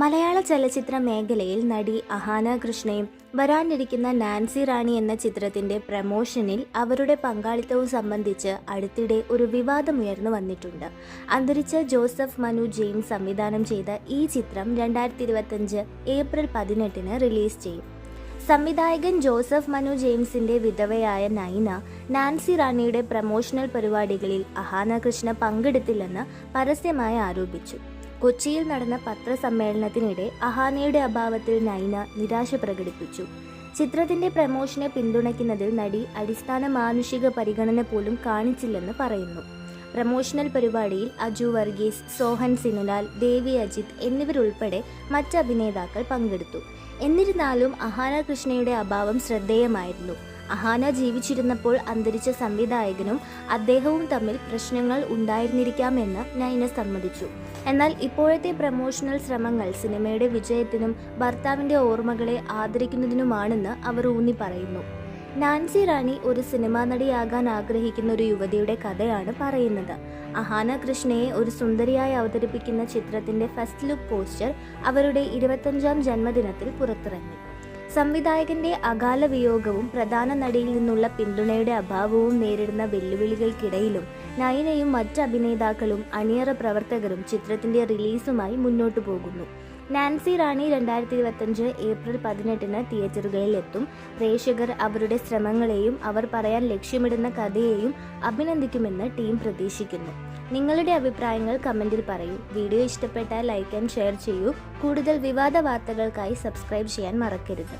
മലയാള ചലച്ചിത്ര മേഖലയിൽ നടി അഹാന കൃഷ്ണയും വരാനിരിക്കുന്ന നാൻസി റാണി എന്ന ചിത്രത്തിന്റെ പ്രമോഷനിൽ അവരുടെ പങ്കാളിത്തവും സംബന്ധിച്ച് അടുത്തിടെ ഒരു വിവാദമുയർന്നു വന്നിട്ടുണ്ട്. അന്തരിച്ച ജോസഫ് മനു ജെയിംസ് സംവിധാനം ചെയ്ത ഈ ചിത്രം രണ്ടായിരത്തി ഇരുപത്തഞ്ച് ഏപ്രിൽ പതിനെട്ടിന് റിലീസ് ചെയ്യും. സംവിധായകൻ ജോസഫ് മനു ജെയിംസിന്റെ വിധവയായ നൈന നാൻസി റാണിയുടെ പ്രമോഷണൽ പരിപാടികളിൽ അഹാന കൃഷ്ണ പങ്കെടുത്തില്ലെന്ന് പരസ്യമായി ആരോപിച്ചു. കൊച്ചിയിൽ നടന്ന പത്രസമ്മേളനത്തിനിടെ അഹാനയുടെ അഭാവത്തിൽ നൈന നിരാശ പ്രകടിപ്പിച്ചു. ചിത്രത്തിന്റെ പ്രമോഷനെ പിന്തുണയ്ക്കുന്നതിൽ നടി അടിസ്ഥാന മാനുഷിക പരിഗണന പോലും കാണിച്ചില്ലെന്ന് പറയുന്നു. പ്രമോഷണൽ പരിപാടിയിൽ അജു വർഗീസ് സോഹൻ സിനുലാൽ ദേവി അജിത് എന്നിവരുൾപ്പെടെ മറ്റ് അഭിനേതാക്കൾ പങ്കെടുത്തു. എന്നിരുന്നാലും അഹാന കൃഷ്ണയുടെ അഭാവം ശ്രദ്ധേയമായിരുന്നു. അഹാന ജീവിച്ചിരുന്നപ്പോൾ അന്തരിച്ച സംവിധായകനും അദ്ദേഹവും തമ്മിൽ പ്രശ്നങ്ങൾ ഉണ്ടായിരുന്നിരിക്കാമെന്ന് നൈന സമ്മതിച്ചു. എന്നാൽ ഇപ്പോഴത്തെ പ്രമോഷണൽ ശ്രമങ്ങൾ സിനിമയുടെ വിജയത്തിനും ഭർത്താവിന്റെ ഓർമ്മകളെ ആദരിക്കുന്നതിനുമാണെന്ന് അവർ ഊന്നി പറയുന്നു. നാൻസി റാണി ഒരു സിനിമാ നടിയാകാൻ ആഗ്രഹിക്കുന്ന ഒരു യുവതിയുടെ കഥയാണ് പറയുന്നത്. അഹാന കൃഷ്ണയെ ഒരു സുന്ദരിയായി അവതരിപ്പിക്കുന്ന ചിത്രത്തിന്റെ ഫസ്റ്റ് ലുക്ക് പോസ്റ്റർ അവരുടെ ഇരുപത്തഞ്ചാം ജന്മദിനത്തിൽ പുറത്തിറങ്ങി. സംവിധായകന്റെ അകാല വിയോഗവും പ്രധാന നടിയിൽ നിന്നുള്ള പിന്തുണയുടെ അഭാവവും നേരിടുന്ന വെല്ലുവിളികൾക്കിടയിലും നയനയും മറ്റ് അഭിനേതാക്കളും അണിയറ പ്രവർത്തകരും ചിത്രത്തിന്റെ റിലീസുമായി മുന്നോട്ടു പോകുന്നു. നാൻസി റാണി രണ്ടായിരത്തി ഇരുപത്തഞ്ച് ഏപ്രിൽ പതിനെട്ടിന് തിയേറ്ററുകളിൽ എത്തും പ്രേക്ഷകർ അവരുടെ ശ്രമങ്ങളെയും അവർ പറയാൻ ലക്ഷ്യമിടുന്ന കഥയെയും അഭിനന്ദിക്കുമെന്ന് ടീം പ്രതീക്ഷിക്കുന്നു. നിങ്ങളുടെ അഭിപ്രായങ്ങൾ കമന്റിൽ പറയൂ. വീഡിയോ ഇഷ്ടപ്പെട്ടാൽ ലൈക്ക് ആൻഡ് ഷെയർ ചെയ്യൂ. കൂടുതൽ വിവാദ വാർത്തകൾക്കായി സബ്സ്ക്രൈബ് ചെയ്യാൻ മറക്കരുത്.